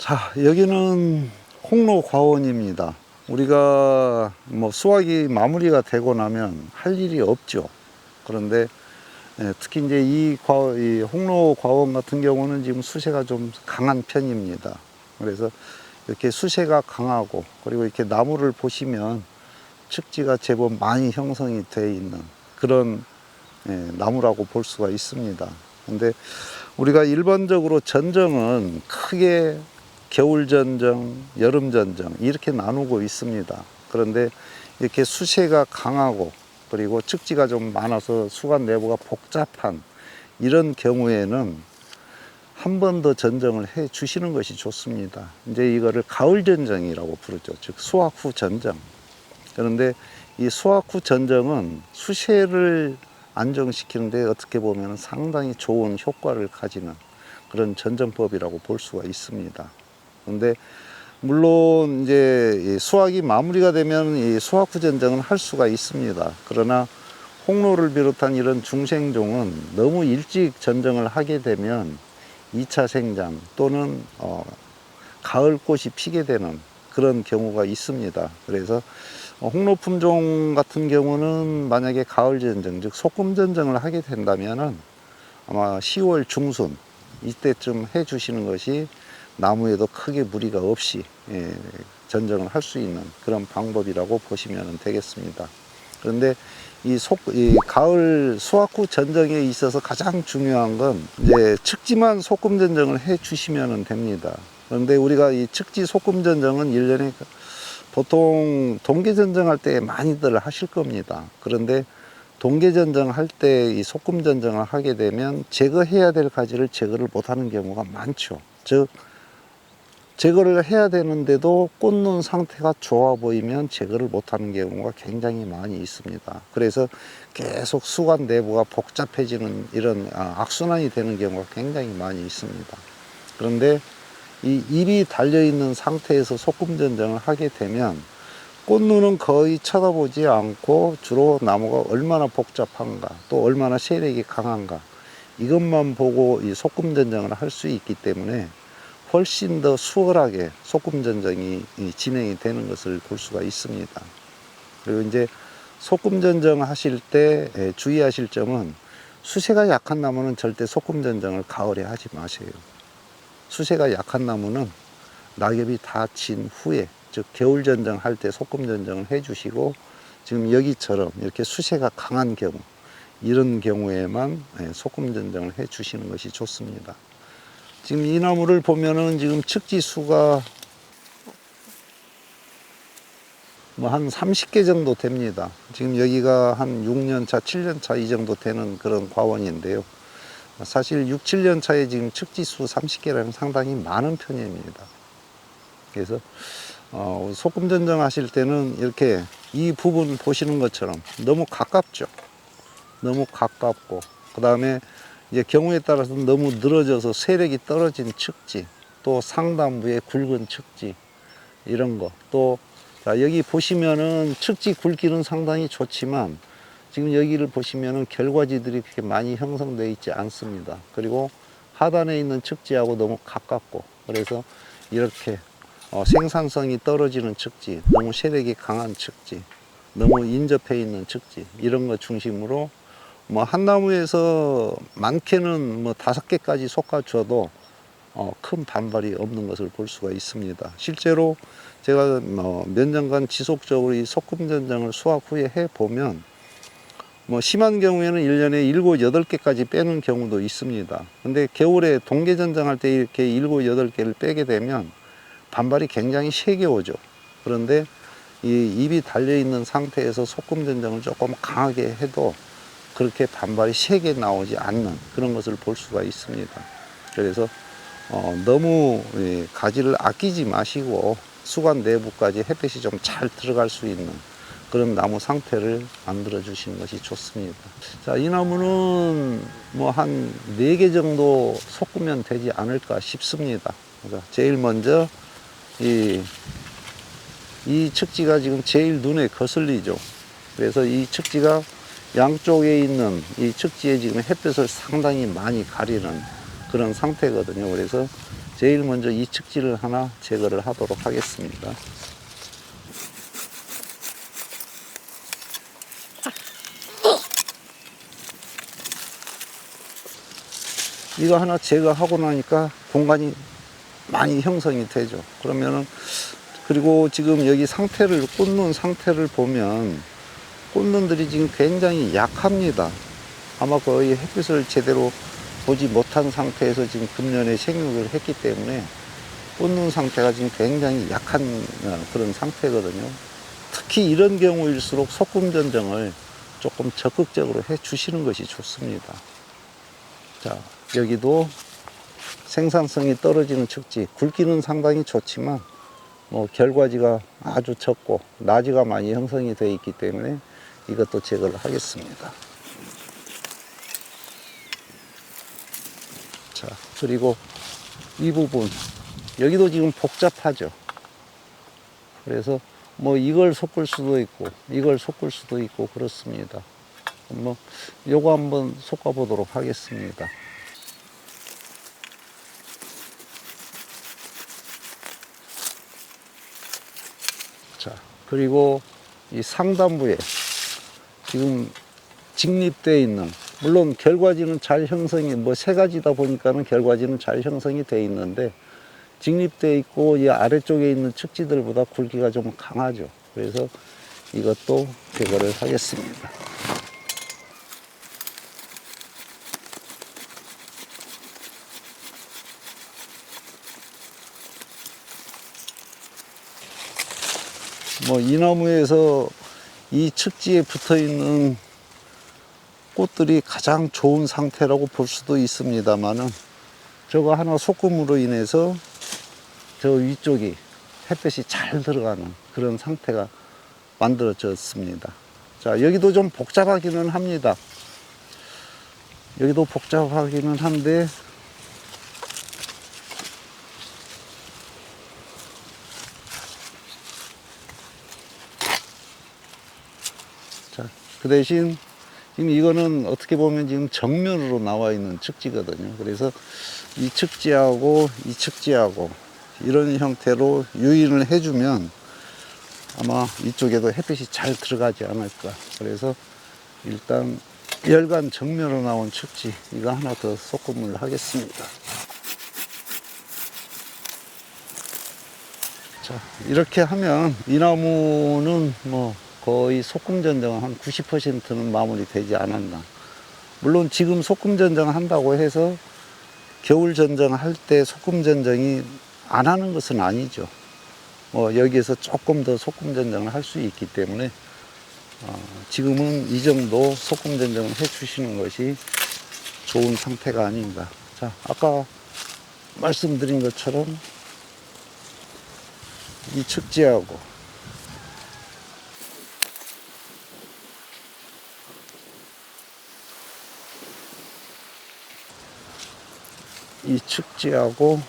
자, 여기는 홍로 과원입니다. 우리가 뭐 수확이 마무리가 되고 나면 할 일이 없죠. 그런데 예, 특히 이제 이, 과, 이 홍로 과원 같은 경우는 지금 수세가 좀 강한 편입니다. 그래서 이렇게 수세가 강하고 그리고 이렇게 나무를 보시면 측지가 제법 많이 형성이 돼 있는 그런 예, 나무라고 볼 수가 있습니다. 근데 우리가 일반적으로 전정은 크게 겨울 전정, 여름 전정 이렇게 나누고 있습니다. 그런데 이렇게 수세가 강하고 그리고 측지가 좀 많아서 수관 내부가 복잡한 이런 경우에는 한 번 더 전정을 해 주시는 것이 좋습니다. 이제 이거를 가을 전정이라고 부르죠. 즉 수확 후 전정. 그런데 이 수확 후 전정은 수세를 안정시키는데 어떻게 보면 상당히 좋은 효과를 가지는 그런 전정법이라고 볼 수가 있습니다. 그런데 물론 이제 이 수확이 마무리가 되면 이 수확 후 전정은 할 수가 있습니다. 그러나 홍로를 비롯한 이런 중생종은 너무 일찍 전정을 하게 되면 2차 생장 또는 어, 가을 꽃이 피게 되는 그런 경우가 있습니다. 그래서 어, 홍로 품종 같은 경우는 만약에 가을 전정, 즉 소금 전정을 하게 된다면은 아마 10월 중순 이때쯤 해 주시는 것이 나무에도 크게 무리가 없이 예, 전정을 할 수 있는 그런 방법이라고 보시면 되겠습니다. 그런데 이, 속, 이 가을 수확 후 전정에 있어서 가장 중요한 건 이제 측지만 소금 전정을 해 주시면 됩니다. 그런데 우리가 이 측지 소금 전정은 일년에 보통 동계 전정할 때 많이들 하실 겁니다. 그런데 동계 전정할 때 이 소금 전정을 하게 되면 제거해야 될 가지를 제거를 못 하는 경우가 많죠. 즉 제거를 해야 되는데도 꽂는 상태가 좋아 보이면 제거를 못하는 경우가 굉장히 많이 있습니다. 그래서 계속 수관 내부가 복잡해지는 이런 아, 악순환이 되는 경우가 굉장히 많이 있습니다. 그런데 이 잎이 달려 있는 상태에서 소금 전정을 하게 되면 꽃눈은 거의 쳐다보지 않고 주로 나무가 얼마나 복잡한가 또 얼마나 세력이 강한가 이것만 보고 이 소금 전정을 할 수 있기 때문에 훨씬 더 수월하게 소금 전정이 이 진행이 되는 것을 볼 수가 있습니다. 그리고 이제 소금 전정 하실 때 예, 주의하실 점은 수세가 약한 나무는 절대 소금 전정을 가을에 하지 마세요. 수세가 약한 나무는 낙엽이 다 진 후에 즉 겨울 전정 할때 소금 전정을 해 주시고 지금 여기처럼 이렇게 수세가 강한 경우 이런 경우에만 예, 소금 전정을 해 주시는 것이 좋습니다. 지금 이 나무를 보면은 지금 측지 수가 뭐 한 30개 정도 됩니다. 지금 여기가 한 6년 차, 7년 차 이 정도 되는 그런 과원인데요. 사실 6, 7년 차에 지금 측지 수 30개라면 상당히 많은 편입니다. 그래서 어, 소금 전정 하실 때는 이렇게 이 부분 보시는 것처럼 너무 가깝죠. 너무 가깝고 그 다음에 이제 경우에 따라서 너무 늘어져서 세력이 떨어진 측지 또 상단부의 굵은 측지 이런 거또 여기 보시면은 측지 굵기는 상당히 좋지만 지금 여기를 보시면은 결과지들이 그렇게 많이 형성되어 있지 않습니다. 그리고 하단에 있는 측지하고 너무 가깝고 그래서 이렇게 어, 생산성이 떨어지는 측지, 너무 세력이 강한 측지, 너무 인접해 있는 측지 이런 거 중심으로 뭐 한 나무에서 많게는 뭐 다섯 개까지 솎아줘도 어, 큰 반발이 없는 것을 볼 수가 있습니다. 실제로 제가 뭐 몇 년간 지속적으로 이 소금 전정을 수확 후에 해 보면 뭐 심한 경우에는 일년에 일곱 여덟 개까지 빼는 경우도 있습니다. 근데 겨울에 동계 전정할 때 이렇게 일곱 여덟 개를 빼게 되면 반발이 굉장히 세게 오죠. 그런데 이 잎이 달려 있는 상태에서 소금 전정을 조금 강하게 해도 그렇게 반발이 세게 나오지 않는 그런 것을 볼 수가 있습니다. 그래서 어, 너무 예, 가지를 아끼지 마시고 수관 내부까지 햇빛이 좀 잘 들어갈 수 있는 그런 나무 상태를 만들어 주시는 것이 좋습니다. 자, 이 나무는 뭐 한 네 개 정도 섞으면 되지 않을까 싶습니다. 그래서 제일 먼저 이, 이 측지가 지금 제일 눈에 거슬리죠. 그래서 이 측지가 양쪽에 있는 이 측지에 지금 햇볕을 상당히 많이 가리는 그런 상태거든요. 그래서 제일 먼저 이 측지를 하나 제거를 하도록 하겠습니다. 이거 하나 제거하고 나니까 공간이 많이 형성이 되죠. 그러면은 그리고 지금 여기 상태를 꽂는 상태를 보면 꽂는들이 지금 굉장히 약합니다. 아마 거의 햇빛을 제대로 보지 못한 상태에서 지금 금년에 생육을 했기 때문에 꽂는 상태가 지금 굉장히 약한 어, 그런 상태거든요. 특히 이런 경우일수록 소금 전정을 조금 적극적으로 해 주시는 것이 좋습니다. 자, 여기도 생산성이 떨어지는 측지, 굵기는 상당히 좋지만 뭐 결과지가 아주 적고 나지가 많이 형성이 되어 있기 때문에 이것도 제거를 하겠습니다. 자, 그리고 이 부분 여기도 지금 복잡하죠. 그래서 뭐 이걸 섞을 수도 있고 이걸 섞을 수도 있고 그렇습니다. 뭐 요거 한번 섞어 보도록 하겠습니다. 자, 그리고 이 상단부에 지금 직립되어 있는 물론 결과지는 잘 형성이 뭐 세 가지다 보니까는 결과지는 잘 형성이 돼 있는데 직립되어 있고 이 아래쪽에 있는 측지들보다 굵기가 좀 강하죠. 그래서 이것도 제거를 하겠습니다. 뭐 이 나무에서 이 측지에 붙어 있는 꽃들이 가장 좋은 상태라고 볼 수도 있습니다만은 저거 하나 소금으로 인해서 저 위쪽이 햇볕이 잘 들어가는 그런 상태가 만들어졌습니다. 자, 여기도 좀 복잡하기는 합니다. 여기도 복잡하기는 한데 자, 그 대신 지금 이거는 어떻게 보면 지금 정면으로 나와 있는 측지거든요. 그래서 이 측지하고 이 측지하고 이런 형태로 유인을 해주면 아마 이쪽에도 햇빛이 잘 들어가지 않을까. 그래서 일단 열간 정면으로 나온 측지 이거 하나 더 소금을 하겠습니다. 자, 이렇게 하면 이 나무는 뭐 거의 소금 전정은 한 90%는 마무리 되지 않았나. 물론 지금 소금 전정 한다고 해서 겨울 전정할 때 소금 전정이 안 하는 것은 아니죠. 뭐 여기에서 조금 더 소금 전정을 할 수 있기 때문에 어, 지금은 이 정도 소금 전정을 해 주시는 것이 좋은 상태가 아닌가. 자, 아까 말씀드린 것처럼 이 측지하고 이 측지하고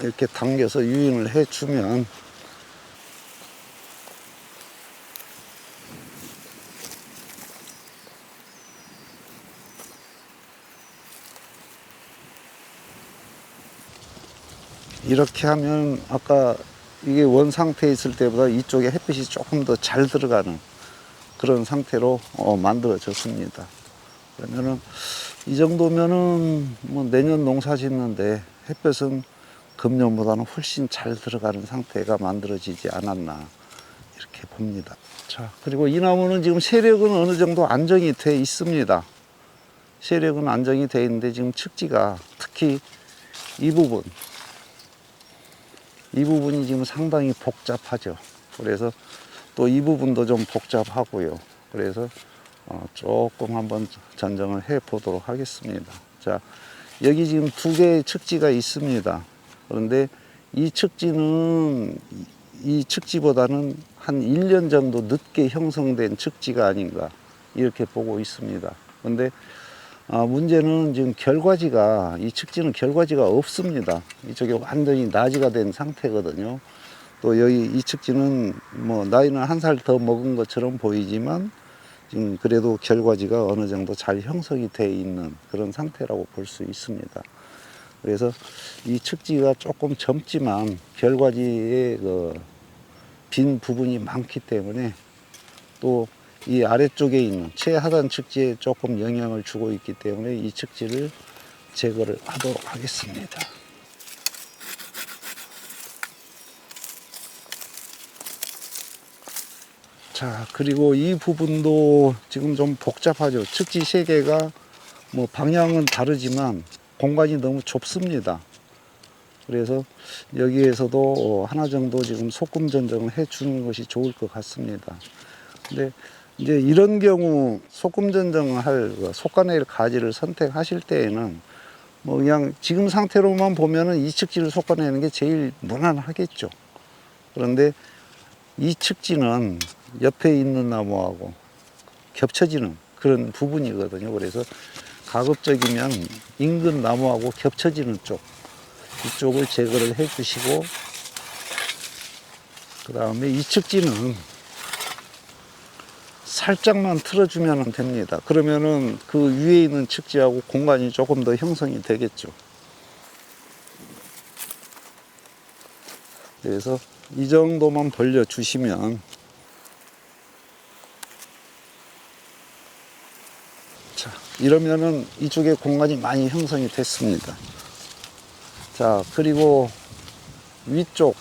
이렇게 당겨서 유인을 해주면 이렇게 하면 아까 이게 원 상태에 있을 때보다 이쪽에 햇빛이 조금 더 잘 들어가는 그런 상태로 어, 만들어졌습니다. 그러면은 이 정도면은 뭐 내년 농사 짓는데 햇볕은 금년보다는 훨씬 잘 들어가는 상태가 만들어지지 않았나 이렇게 봅니다. 자, 그리고 이 나무는 지금 세력은 어느 정도 안정이 돼 있습니다. 세력은 안정이 돼 있는데 지금 측지가 특히 이 부분 이 부분이 지금 상당히 복잡하죠. 그래서 또 이 부분도 좀 복잡하고요. 그래서 어, 조금 한번 전정을 해 보도록 하겠습니다. 자, 여기 지금 두 개의 측지가 있습니다. 그런데 이 측지는 이- 이 측지보다는 한 1년 정도 늦게 형성된 측지가 아닌가 이렇게 보고 있습니다. 그런데 아, 문제는 지금 결과지가 이 측지는 결과지가 없습니다. 이쪽에 완전히 나지가 된 상태거든요. 또 여기 이 측지는 뭐 나이는 한 살 더 먹은 것처럼 보이지만 지금 그래도 결과지가 어느 정도 잘 형성이 돼 있는 그런 상태라고 볼 수 있습니다. 그래서 이 측지가 조금 젊지만 결과지에 그 빈 부분이 많기 때문에 또 이 아래쪽에 있는 최하단 측지에 조금 영향을 주고 있기 때문에 이 측지를 제거를 하도록 하겠습니다. 자, 그리고 이 부분도 지금 좀 복잡하죠. 측지 세 개가 뭐 방향은 다르지만 공간이 너무 좁습니다. 그래서 여기에서도 어, 하나 정도 지금 소금 전정을 해 주는 것이 좋을 것 같습니다. 근데 이제 이런 경우 소금 전정을 할 속가내일 가지를 선택하실 때에는 뭐 그냥 지금 상태로만 보면은 이 측지를 속가내는 게 제일 무난하겠죠. 그런데 이 측지는 옆에 있는 나무하고 겹쳐지는 그런 부분이거든요. 그래서 가급적이면 인근 나무하고 겹쳐지는 쪽 이쪽을 제거를 해 주시고 그 다음에 이 측지는 살짝만 틀어주면 됩니다. 그러면은 그 위에 있는 측지하고 공간이 조금 더 형성이 되겠죠. 그래서 이 정도만 벌려 주시면 이러면은 이쪽에 공간이 많이 형성이 됐습니다. 자 그리고 위쪽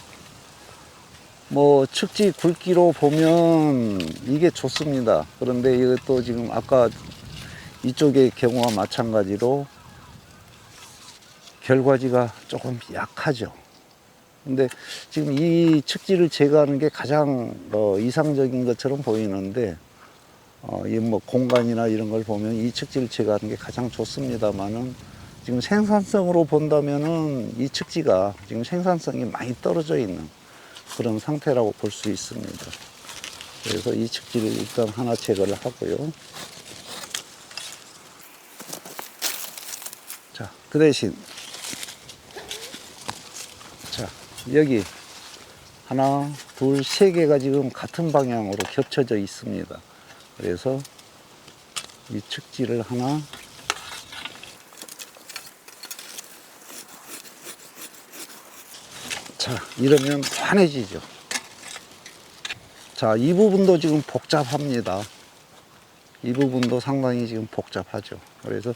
뭐 측지 굵기로 보면 이게 좋습니다. 그런데 이것도 지금 아까 이쪽의 경우와 마찬가지로 결과지가 조금 약하죠. 근데 지금 이 측지를 제거하는 게 가장 어, 이상적인 것처럼 보이는데 어, 이뭐 공간이나 이런 걸 보면 이 측지를 제거하는 게 가장 좋습니다만은 지금 생산성으로 본다면은 이 측지가 지금 생산성이 많이 떨어져 있는 그런 상태라고 볼 수 있습니다. 그래서 이 측지를 일단 하나 제거를 하고요. 자, 그 대신 자, 여기 하나, 둘, 세 개가 지금 같은 방향으로 겹쳐져 있습니다. 그래서 이 측지를 하나 자, 이러면 환해지죠. 자, 이 부분도 지금 복잡합니다. 이 부분도 상당히 지금 복잡하죠. 그래서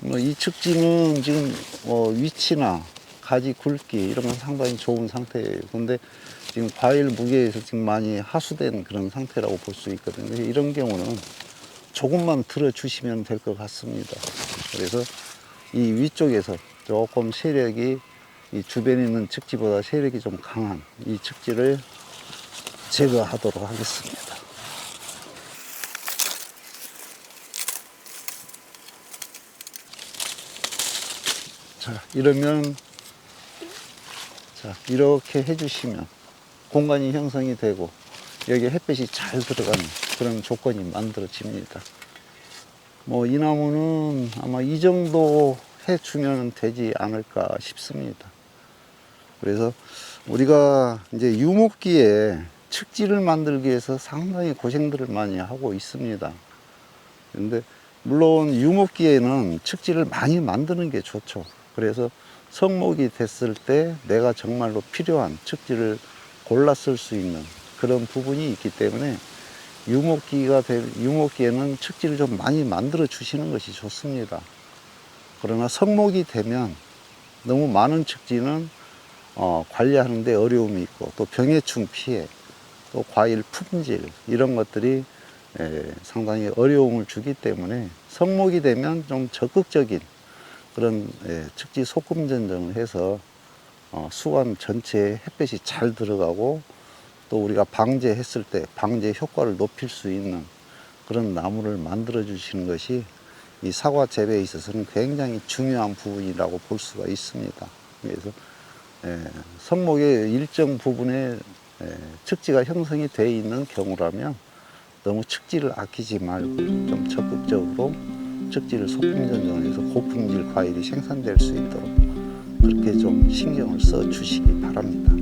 뭐이 측지는 지금 뭐 위치나 가지 굵기 이런 건 상당히 좋은 상태예요. 근데 지금 과일 무게에서 지금 많이 하수된 그런 상태라고 볼 수 있거든요. 이런 경우는 조금만 들어 주시면 될 것 같습니다. 그래서 이 위쪽에서 조금 세력이 이 주변에 있는 측지보다 세력이 좀 강한 이 측지를 제거하도록 하겠습니다. 자, 이러면 자, 이렇게 해주시면 공간이 형성이 되고 여기 햇빛이 잘 들어가는 그런 조건이 만들어집니다. 뭐 이 나무는 아마 이 정도 해주면 되지 않을까 싶습니다. 그래서 우리가 이제 유목기에 측지를 만들기 위해서 상당히 고생들을 많이 하고 있습니다. 근데 물론 유목기에는 측지를 많이 만드는 게 좋죠. 그래서 성목이 됐을 때 내가 정말로 필요한 측지를 쓸 수 있는 그런 부분이 있기 때문에 유목기가 될, 유목기에는 측지를 좀 많이 만들어 주시는 것이 좋습니다. 그러나 성목이 되면 너무 많은 측지는 어, 관리하는데 어려움이 있고 또 병해충 피해 또 과일 품질 이런 것들이 에, 상당히 어려움을 주기 때문에 성목이 되면 좀 적극적인 그런 에, 측지 소금 전정을 해서 어, 수완 전체에 햇볕이 잘 들어가고 또 우리가 방제했을 때 방제 효과를 높일 수 있는 그런 나무를 만들어 주시는 것이 이 사과 재배에 있어서는 굉장히 중요한 부분이라고 볼 수가 있습니다. 그래서 예, 성목의 일정 부분에 예, 측지가 형성이 돼 있는 경우라면 너무 측지를 아끼지 말고 좀 적극적으로 측지를 소품 전정해서 고품질 과일이 생산될 수 있도록 그렇게 좀 신경을 써 주시기 바랍니다.